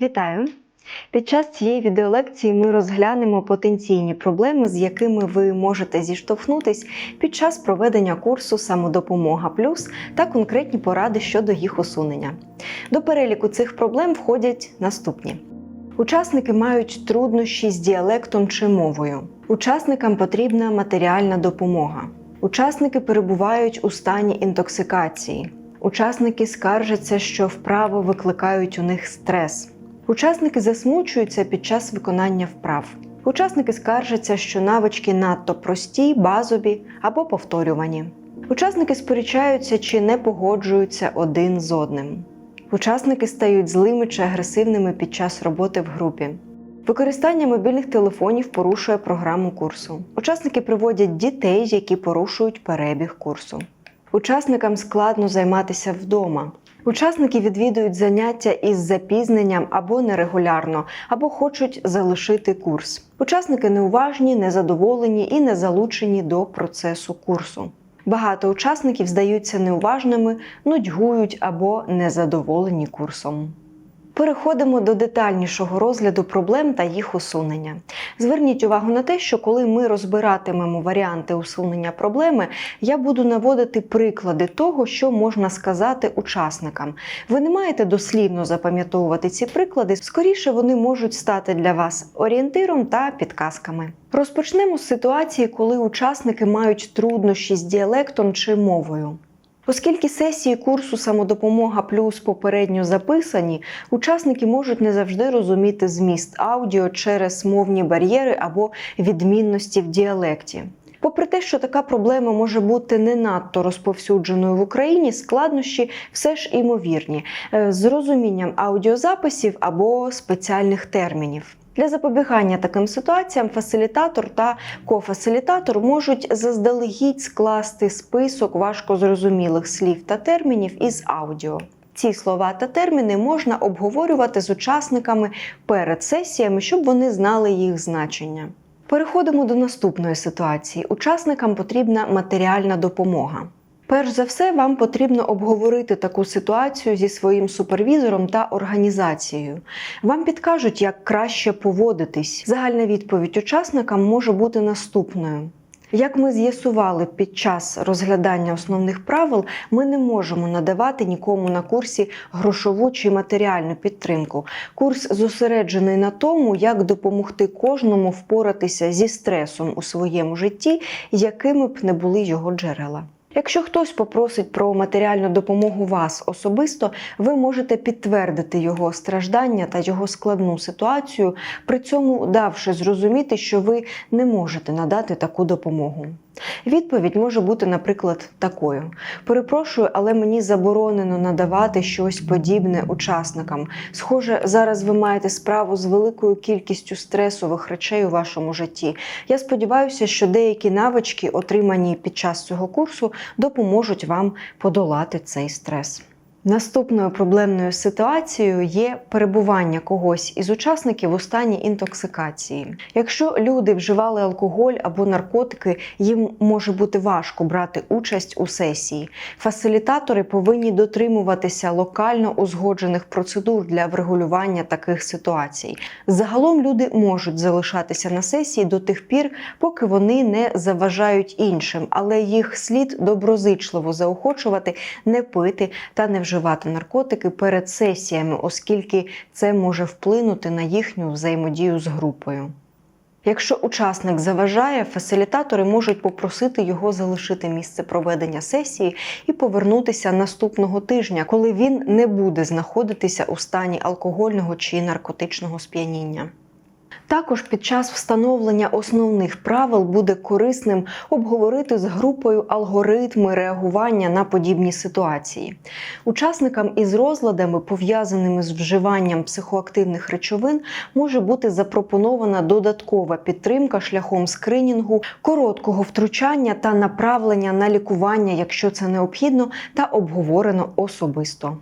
Вітаю! Під час цієї відеолекції ми розглянемо потенційні проблеми, з якими ви можете зіштовхнутись під час проведення курсу Самодопомога Плюс та конкретні поради щодо їх усунення. До переліку цих проблем входять наступні: учасники мають труднощі з діалектом чи мовою. Учасникам потрібна матеріальна допомога. Учасники перебувають у стані інтоксикації. Учасники скаржаться, що вправи викликають у них стрес. Учасники засмучуються під час виконання вправ. Учасники скаржаться, що навички надто прості, базові або повторювані. Учасники сперечаються чи не погоджуються один з одним. Учасники стають злими чи агресивними під час роботи в групі. Використання мобільних телефонів порушує програму курсу. Учасники приводять дітей, які порушують перебіг курсу. Учасникам складно займатися вдома. Учасники відвідують заняття із запізненням або нерегулярно, або хочуть залишити курс. Учасники неуважні, незадоволені і не залучені до процесу курсу. Багато учасників здаються неуважними, нудьгують або незадоволені курсом. Переходимо до детальнішого розгляду проблем та їх усунення. Зверніть увагу на те, що коли ми розбиратимемо варіанти усунення проблеми, я буду наводити приклади того, що можна сказати учасникам. Ви не маєте дослівно запам'ятовувати ці приклади, скоріше вони можуть стати для вас орієнтиром та підказками. Розпочнемо з ситуації, коли учасники мають труднощі з діалектом чи мовою. Оскільки сесії курсу Самодопомога плюс попередньо записані, учасники можуть не завжди розуміти зміст аудіо через мовні бар'єри або відмінності в діалекті. Попри те, що така проблема може бути не надто розповсюдженою в Україні, складнощі все ж імовірні е, з розумінням аудіозаписів або спеціальних термінів. Для запобігання таким ситуаціям фасилітатор та кофасилітатор можуть заздалегідь скласти список важкозрозумілих слів та термінів із аудіо. Ці слова та терміни можна обговорювати з учасниками перед сесіями, щоб вони знали їх значення. Переходимо до наступної ситуації. Учасникам потрібна матеріальна допомога. Перш за все, вам потрібно обговорити таку ситуацію зі своїм супервізором та організацією. Вам підкажуть, як краще поводитись. Загальна відповідь учасникам може бути наступною. Як ми з'ясували під час розглядання основних правил, ми не можемо надавати нікому на курсі грошову чи матеріальну підтримку. Курс зосереджений на тому, як допомогти кожному впоратися зі стресом у своєму житті, якими б не були його джерела. Якщо хтось попросить про матеріальну допомогу вас особисто, ви можете підтвердити його страждання та його складну ситуацію, при цьому давши зрозуміти, що ви не можете надати таку допомогу. Відповідь може бути, наприклад, такою: перепрошую, але мені заборонено надавати щось подібне учасникам. Схоже, зараз ви маєте справу з великою кількістю стресових речей у вашому житті. Я сподіваюся, що деякі навички, отримані під час цього курсу, допоможуть вам подолати цей стрес. Наступною проблемною ситуацією є перебування когось із учасників у стані інтоксикації. Якщо люди вживали алкоголь або наркотики, їм може бути важко брати участь у сесії. Фасилітатори повинні дотримуватися локально узгоджених процедур для врегулювання таких ситуацій. Загалом люди можуть залишатися на сесії до тих пір, поки вони не заважають іншим, але їх слід доброзичливо заохочувати не пити та не вживати вживати наркотики перед сесіями, оскільки це може вплинути на їхню взаємодію з групою. Якщо учасник заважає, фасилітатори можуть попросити його залишити місце проведення сесії і повернутися наступного тижня, коли він не буде знаходитися у стані алкогольного чи наркотичного сп'яніння. Також під час встановлення основних правил буде корисним обговорити з групою алгоритми реагування на подібні ситуації. Учасникам із розладами, пов'язаними з вживанням психоактивних речовин, може бути запропонована додаткова підтримка шляхом скринінгу, короткого втручання та направлення на лікування, якщо це необхідно, та обговорено особисто.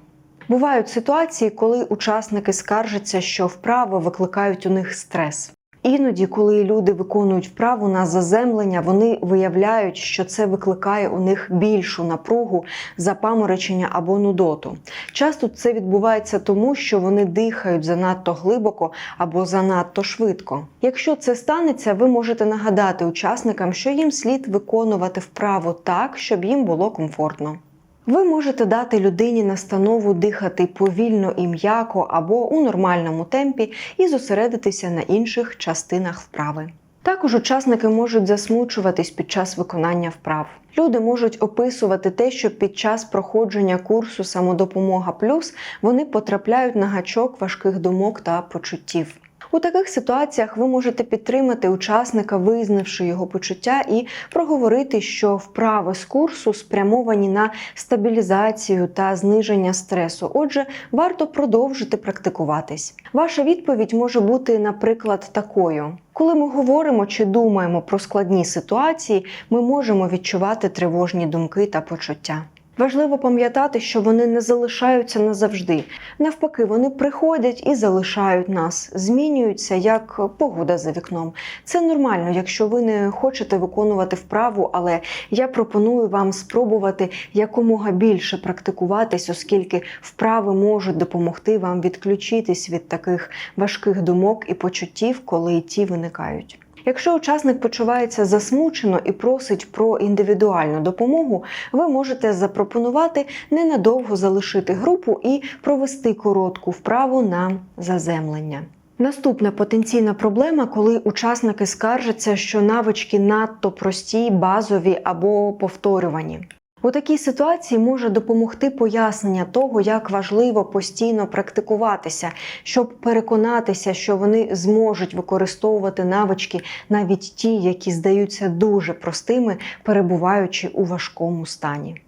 Бувають ситуації, коли учасники скаржаться, що вправи викликають у них стрес. Іноді, коли люди виконують вправу на заземлення, вони виявляють, що це викликає у них більшу напругу, запаморочення або нудоту. Часто це відбувається тому, що вони дихають занадто глибоко або занадто швидко. Якщо це станеться, ви можете нагадати учасникам, що їм слід виконувати вправу так, щоб їм було комфортно. Ви можете дати людині настанову дихати повільно і м'яко або у нормальному темпі і зосередитися на інших частинах вправи. Також учасники можуть засмучуватись під час виконання вправ. Люди можуть описувати те, що під час проходження курсу самодопомога плюс вони потрапляють на гачок важких думок та почуттів. У таких ситуаціях ви можете підтримати учасника, визнавши його почуття, і проговорити, що вправи з курсу спрямовані на стабілізацію та зниження стресу. Отже, варто продовжити практикуватись. Ваша відповідь може бути, наприклад, такою. Коли ми говоримо чи думаємо про складні ситуації, ми можемо відчувати тривожні думки та почуття. Важливо пам'ятати, що вони не залишаються назавжди. Навпаки, вони приходять і залишають нас, змінюються як погода за вікном. Це нормально, якщо ви не хочете виконувати вправу, але я пропоную вам спробувати якомога більше практикуватись, оскільки вправи можуть допомогти вам відключитись від таких важких думок і почуттів, коли ті виникають. Якщо учасник почувається засмучено і просить про індивідуальну допомогу, ви можете запропонувати ненадовго залишити групу і провести коротку вправу на заземлення. Наступна потенційна проблема, коли учасники скаржаться, що навички надто прості, базові або повторювані. У такій ситуації може допомогти пояснення того, як важливо постійно практикуватися, щоб переконатися, що вони зможуть використовувати навички, навіть ті, які здаються дуже простими, перебуваючи у важкому стані.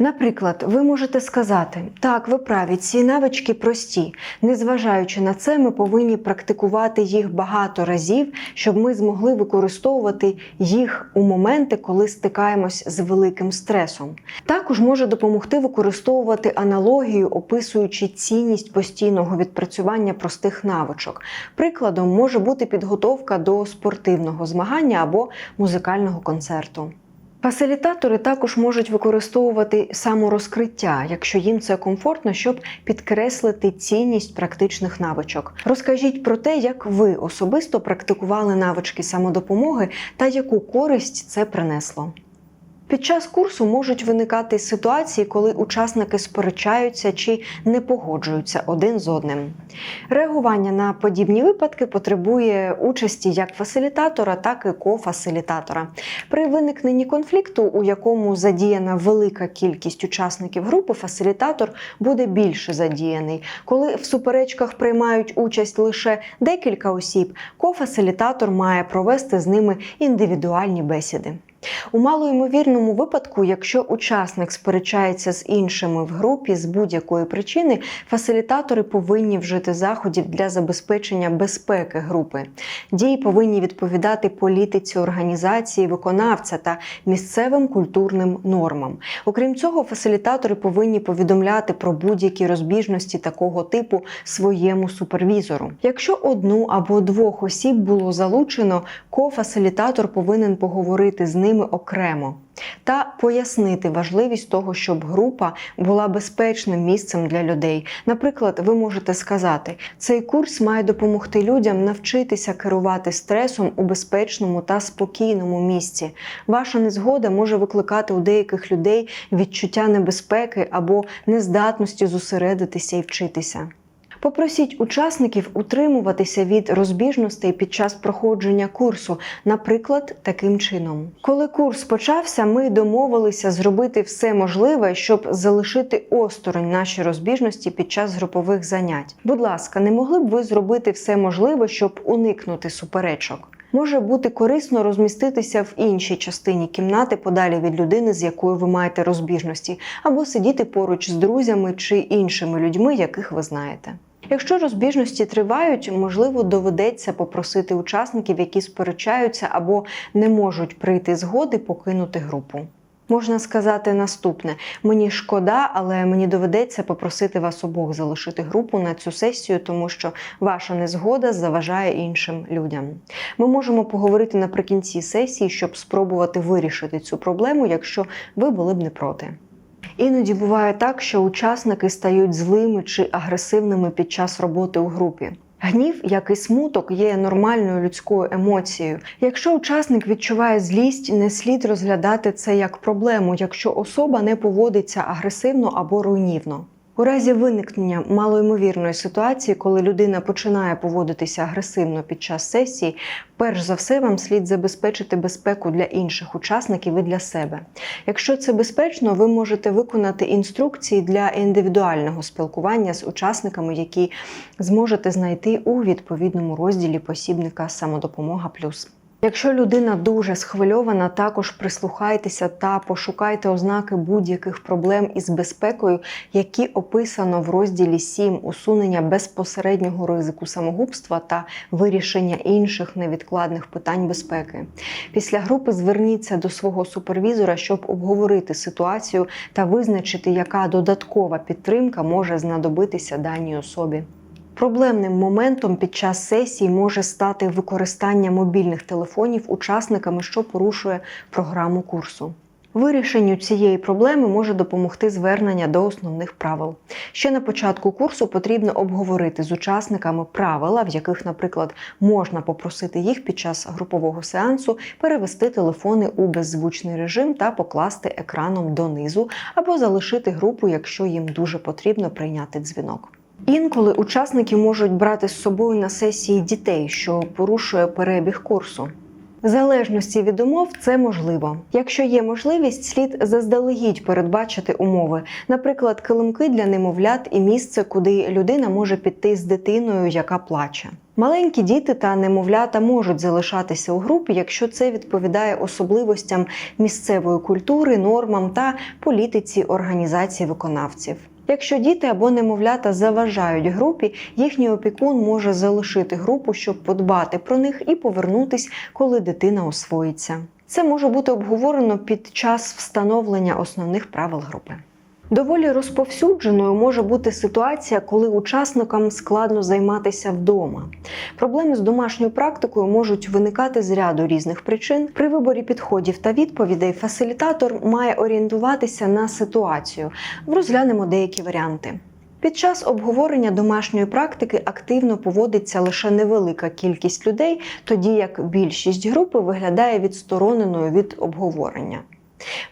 Наприклад, ви можете сказати: так, ви праві, ці навички прості. Незважаючи на це, ми повинні практикувати їх багато разів, щоб ми змогли використовувати їх у моменти, коли стикаємось з великим стресом. Також може допомогти використовувати аналогію, описуючи цінність постійного відпрацювання простих навичок. Прикладом може бути підготовка до спортивного змагання або музикального концерту. Фасилітатори також можуть використовувати саморозкриття, якщо їм це комфортно, щоб підкреслити цінність практичних навичок. Розкажіть про те, як ви особисто практикували навички самодопомоги та яку користь це принесло. Під час курсу можуть виникати ситуації, коли учасники сперечаються чи не погоджуються один з одним. Реагування на подібні випадки потребує участі як фасилітатора, так і кофасилітатора. При виникненні конфлікту, у якому задіяна велика кількість учасників групи, фасилітатор буде більше задіяний. Коли в суперечках приймають участь лише декілька осіб, кофасилітатор має провести з ними індивідуальні бесіди. У малоймовірному випадку, якщо учасник сперечається з іншими в групі з будь-якої причини, фасилітатори повинні вжити заходів для забезпечення безпеки групи. Дії повинні відповідати політиці організації, виконавця та місцевим культурним нормам. Окрім цього, фасилітатори повинні повідомляти про будь-які розбіжності такого типу своєму супервізору. Якщо одну або двох осіб було залучено, кофасилітатор повинен поговорити з ними окремо та пояснити важливість того, щоб група була безпечним місцем для людей. Наприклад, ви можете сказати, цей курс має допомогти людям навчитися керувати стресом у безпечному та спокійному місці. Ваша незгода може викликати у деяких людей відчуття небезпеки або нездатності зосередитися і вчитися. Попросіть учасників утримуватися від розбіжностей під час проходження курсу, наприклад, таким чином. Коли курс почався, ми домовилися зробити все можливе, щоб залишити осторонь наші розбіжності під час групових занять. Будь ласка, не могли б ви зробити все можливе, щоб уникнути суперечок? Може бути корисно розміститися в іншій частині кімнати подалі від людини, з якою ви маєте розбіжності, або сидіти поруч з друзями чи іншими людьми, яких ви знаєте. Якщо розбіжності тривають, можливо, доведеться попросити учасників, які сперечаються або не можуть прийти згоди, покинути групу. Можна сказати наступне: мені шкода, але мені доведеться попросити вас обох залишити групу на цю сесію, тому що ваша незгода заважає іншим людям. Ми можемо поговорити наприкінці сесії, щоб спробувати вирішити цю проблему, якщо ви були б не проти. Іноді буває так, що учасники стають злими чи агресивними під час роботи у групі. Гнів, як і смуток, є нормальною людською емоцією. Якщо учасник відчуває злість, не слід розглядати це як проблему, якщо особа не поводиться агресивно або руйнівно. У разі виникнення малоймовірної ситуації, коли людина починає поводитися агресивно під час сесії, перш за все вам слід забезпечити безпеку для інших учасників і для себе. Якщо це безпечно, ви можете виконати інструкції для індивідуального спілкування з учасниками, які зможете знайти у відповідному розділі посібника Самодопомога плюс. Якщо людина дуже схвильована, також прислухайтеся та пошукайте ознаки будь-яких проблем із безпекою, які описано в розділі 7 усунення безпосереднього ризику самогубства та вирішення інших невідкладних питань безпеки. Після групи зверніться до свого супервізора, щоб обговорити ситуацію та визначити, яка додаткова підтримка може знадобитися даній особі. Проблемним моментом під час сесії може стати використання мобільних телефонів учасниками, що порушує програму курсу. Вирішенню цієї проблеми може допомогти звернення до основних правил. Ще на початку курсу потрібно обговорити з учасниками правила, в яких, наприклад, можна попросити їх під час групового сеансу перевести телефони у беззвучний режим та покласти екраном донизу, або залишити групу, якщо їм дуже потрібно прийняти дзвінок. Інколи учасники можуть брати з собою на сесії дітей, що порушує перебіг курсу. В залежності від умов це можливо. Якщо є можливість, слід заздалегідь передбачити умови, наприклад, килимки для немовлят і місце, куди людина може піти з дитиною, яка плаче. Маленькі діти та немовлята можуть залишатися у групі, якщо це відповідає особливостям місцевої культури, нормам та політиці організації виконавців. Якщо діти або немовлята заважають групі, їхній опікун може залишити групу, щоб подбати про них і повернутись, коли дитина освоїться. Це може бути обговорено під час встановлення основних правил групи. Доволі розповсюдженою може бути ситуація, коли учасникам складно займатися вдома. Проблеми з домашньою практикою можуть виникати з ряду різних причин. При виборі підходів та відповідей фасилітатор має орієнтуватися на ситуацію. Розглянемо деякі варіанти. Під час обговорення домашньої практики активно поводиться лише невелика кількість людей, тоді як більшість групи виглядає відстороненою від обговорення.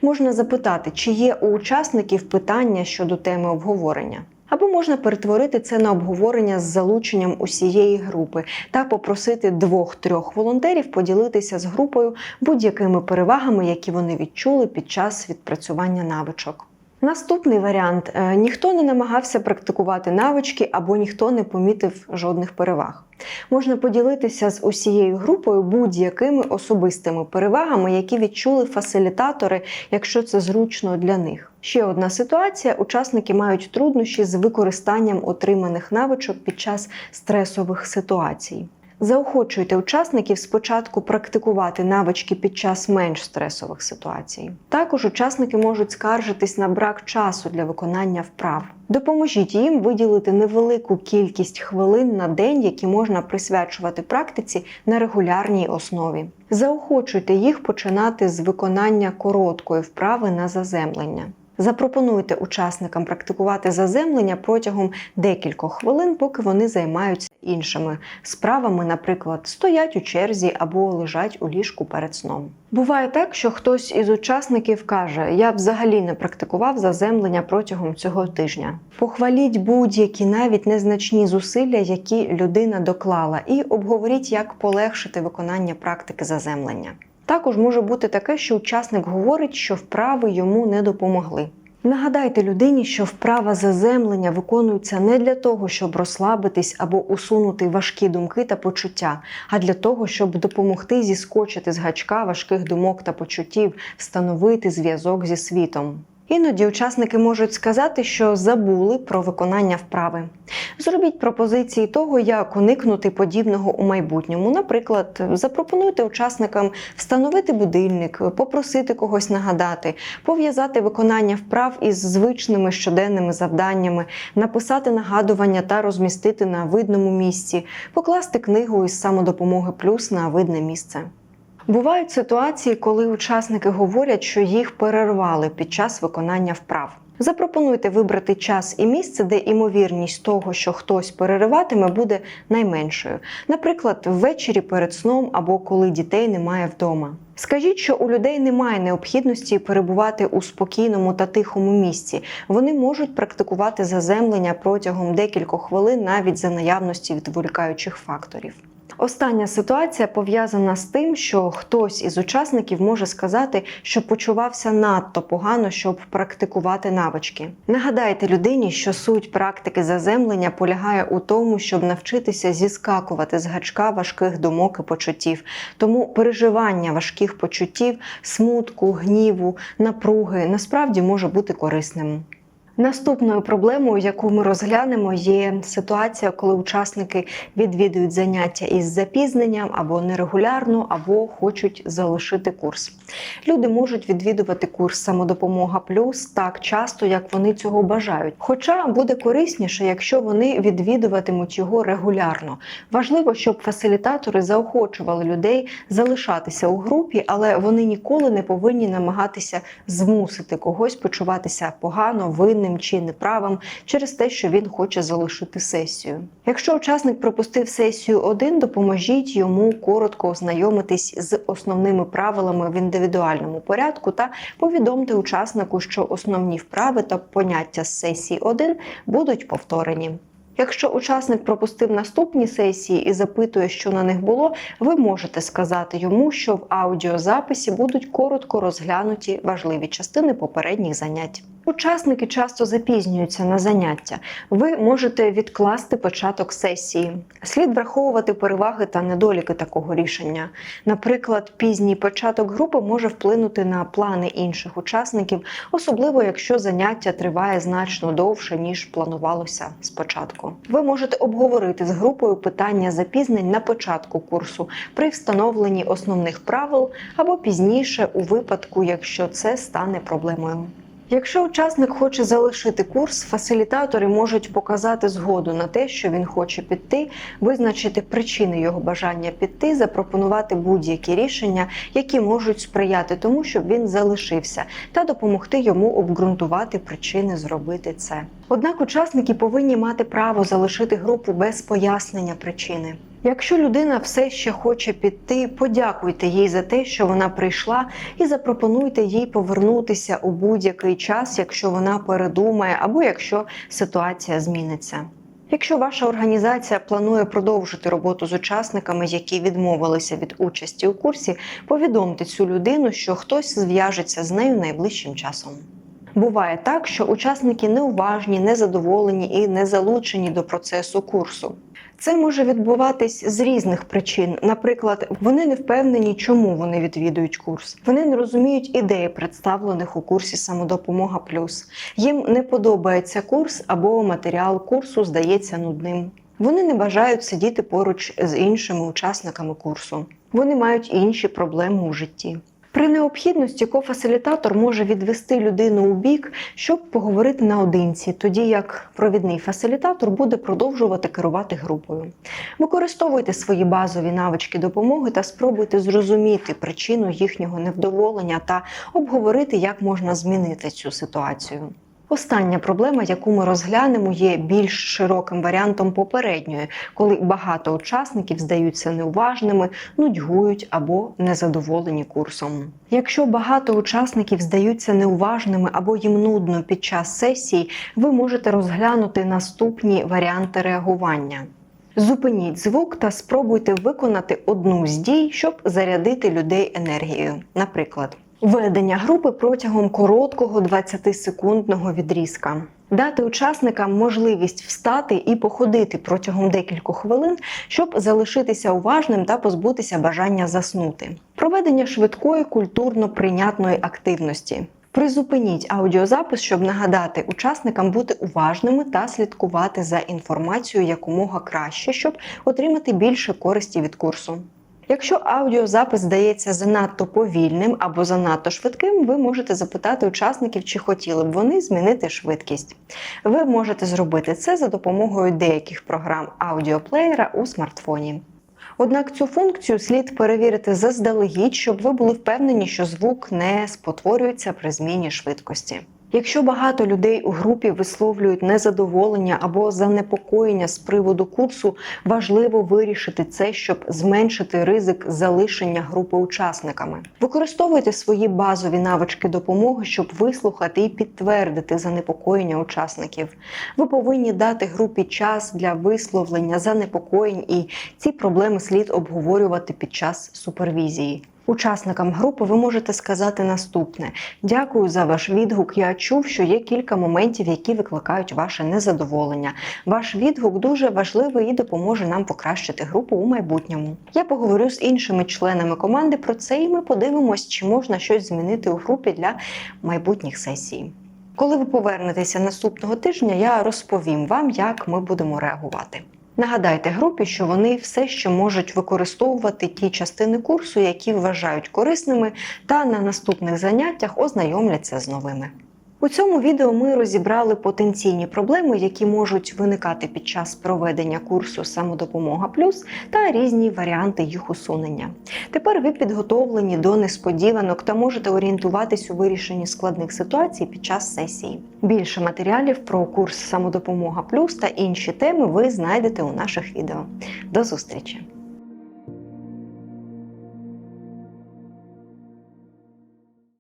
Можна запитати, чи є у учасників питання щодо теми обговорення. Або можна перетворити це на обговорення з залученням усієї групи та попросити двох-трьох волонтерів поділитися з групою будь-якими перевагами, які вони відчули під час відпрацювання навичок. Наступний варіант: Е, ніхто не намагався практикувати навички або ніхто не помітив жодних переваг. Можна поділитися з усією групою будь-якими особистими перевагами, які відчули фасилітатори, якщо це зручно для них. Ще одна ситуація: учасники мають труднощі з використанням отриманих навичок під час стресових ситуацій. Заохочуйте учасників спочатку практикувати навички під час менш стресових ситуацій. Також учасники можуть скаржитись на брак часу для виконання вправ. Допоможіть їм виділити невелику кількість хвилин на день, які можна присвячувати практиці на регулярній основі. Заохочуйте їх починати з виконання короткої вправи на заземлення. Запропонуйте учасникам практикувати заземлення протягом декількох хвилин, поки вони займаються іншими справами, наприклад, стоять у черзі або лежать у ліжку перед сном. Буває так, що хтось із учасників каже: Я взагалі не практикував заземлення протягом цього тижня. Похваліть будь-які навіть незначні зусилля, які людина доклала, і обговоріть, як полегшити виконання практики заземлення. Також може бути таке, що учасник говорить, що вправи йому не допомогли. Нагадайте людині, що вправа заземлення виконується не для того, щоб розслабитись або усунути важкі думки та почуття, а для того, щоб допомогти зіскочити з гачка важких думок та почуттів, встановити зв'язок зі світом. Іноді учасники можуть сказати, що забули про виконання вправи. Зробіть пропозиції того, як уникнути подібного у майбутньому. Наприклад, запропонуйте учасникам встановити будильник, попросити когось нагадати, пов'язати виконання вправ із звичними щоденними завданнями, написати нагадування та розмістити на видному місці, покласти книгу із самодопомоги плюс на видне місце. Бувають ситуації, коли учасники говорять, що їх перервали під час виконання вправ. Запропонуйте вибрати час і місце, де імовірність того, що хтось перериватиме, буде найменшою. Наприклад, ввечері перед сном або коли дітей немає вдома. Скажіть, що у людей немає необхідності перебувати у спокійному та тихому місці. Вони можуть практикувати заземлення протягом декількох хвилин навіть за наявності відволікаючих факторів. Остання ситуація пов'язана з тим, що хтось із учасників може сказати, що почувався надто погано, щоб практикувати навички. Нагадайте людині, що суть практики заземлення полягає у тому, щоб навчитися зіскакувати з гачка важких думок і почуттів. Тому переживання важких почуттів, смутку, гніву, напруги насправді може бути корисним. Наступною проблемою, яку ми розглянемо, є ситуація, коли учасники відвідують заняття із запізненням або нерегулярно, або хочуть залишити курс. Люди можуть відвідувати курс самодопомога плюс так часто, як вони цього бажають. Хоча буде корисніше, якщо вони відвідуватимуть його регулярно. Важливо, щоб фасилітатори заохочували людей залишатися у групі, але вони ніколи не повинні намагатися змусити когось почуватися погано, винним чи неправим через те, що він хоче залишити сесію. Якщо учасник пропустив сесію один, допоможіть йому коротко ознайомитись з основними правилами в індивідуальному порядку та повідомте учаснику, що основні вправи та поняття з сесії 1 будуть повторені. Якщо учасник пропустив наступні сесії і запитує, що на них було, ви можете сказати йому, що в аудіозаписі будуть коротко розглянуті важливі частини попередніх занять. Учасники часто запізнюються на заняття. Ви можете відкласти початок сесії. Слід враховувати переваги та недоліки такого рішення. Наприклад, пізній початок групи може вплинути на плани інших учасників, особливо якщо заняття триває значно довше ніж планувалося спочатку. Ви можете обговорити з групою питання запізнень на початку курсу при встановленні основних правил або пізніше у випадку, якщо це стане проблемою. Якщо учасник хоче залишити курс, фасилітатори можуть показати згоду на те, що він хоче піти, визначити причини його бажання піти, запропонувати будь-які рішення, які можуть сприяти тому, щоб він залишився, та допомогти йому обґрунтувати причини зробити це. Однак учасники повинні мати право залишити групу без пояснення причини. Якщо людина все ще хоче піти, подякуйте їй за те, що вона прийшла, і запропонуйте їй повернутися у будь-який час, якщо вона передумає або якщо ситуація зміниться. Якщо ваша організація планує продовжити роботу з учасниками, які відмовилися від участі у курсі, повідомте цю людину, що хтось зв'яжеться з нею найближчим часом. Буває так, що учасники неуважні, незадоволені і не залучені до процесу курсу. Це може відбуватись з різних причин. Наприклад, вони не впевнені, чому вони відвідують курс. Вони не розуміють ідеї, представлених у курсі самодопомога плюс. Їм не подобається курс або матеріал курсу здається нудним. Вони не бажають сидіти поруч з іншими учасниками курсу. Вони мають інші проблеми у житті. При необхідності кофасилітатор може відвести людину у бік, щоб поговорити наодинці, тоді як провідний фасилітатор буде продовжувати керувати групою. Використовуйте свої базові навички допомоги та спробуйте зрозуміти причину їхнього невдоволення та обговорити, як можна змінити цю ситуацію. Остання проблема, яку ми розглянемо, є більш широким варіантом попередньої, коли багато учасників здаються неуважними, нудьгують або незадоволені курсом. Якщо багато учасників здаються неуважними або їм нудно під час сесії, ви можете розглянути наступні варіанти реагування. Зупиніть звук та спробуйте виконати одну з дій, щоб зарядити людей енергією. Наприклад, Ведення групи протягом короткого 20-секундного відрізка. Дати учасникам можливість встати і походити протягом декількох хвилин, щоб залишитися уважним та позбутися бажання заснути. Проведення швидкої культурно прийнятної активності. Призупиніть аудіозапис, щоб нагадати учасникам бути уважними та слідкувати за інформацією якомога краще, щоб отримати більше користі від курсу. Якщо аудіозапис здається занадто повільним або занадто швидким, ви можете запитати учасників, чи хотіли б вони змінити швидкість. Ви можете зробити це за допомогою деяких програм аудіоплеєра у смартфоні. Однак цю функцію слід перевірити заздалегідь, щоб ви були впевнені, що звук не спотворюється при зміні швидкості. Якщо багато людей у групі висловлюють незадоволення або занепокоєння з приводу курсу, важливо вирішити це, щоб зменшити ризик залишення групи учасниками. Використовуйте свої базові навички допомоги, щоб вислухати і підтвердити занепокоєння учасників. Ви повинні дати групі час для висловлення занепокоєнь, і ці проблеми слід обговорювати під час супервізії. Учасникам групи ви можете сказати наступне: дякую за ваш відгук. Я чув, що є кілька моментів, які викликають ваше незадоволення. Ваш відгук дуже важливий і допоможе нам покращити групу у майбутньому. Я поговорю з іншими членами команди про це, і ми подивимось, чи можна щось змінити у групі для майбутніх сесій. Коли ви повернетеся наступного тижня, я розповім вам, як ми будемо реагувати. Нагадайте групі, що вони все ще можуть використовувати ті частини курсу, які вважають корисними, та на наступних заняттях ознайомляться з новими. У цьому відео ми розібрали потенційні проблеми, які можуть виникати під час проведення курсу Самодопомога Плюс та різні варіанти їх усунення. Тепер ви підготовлені до несподіванок та можете орієнтуватись у вирішенні складних ситуацій під час сесії. Більше матеріалів про курс Самодопомога Плюс та інші теми ви знайдете у наших відео. До зустрічі!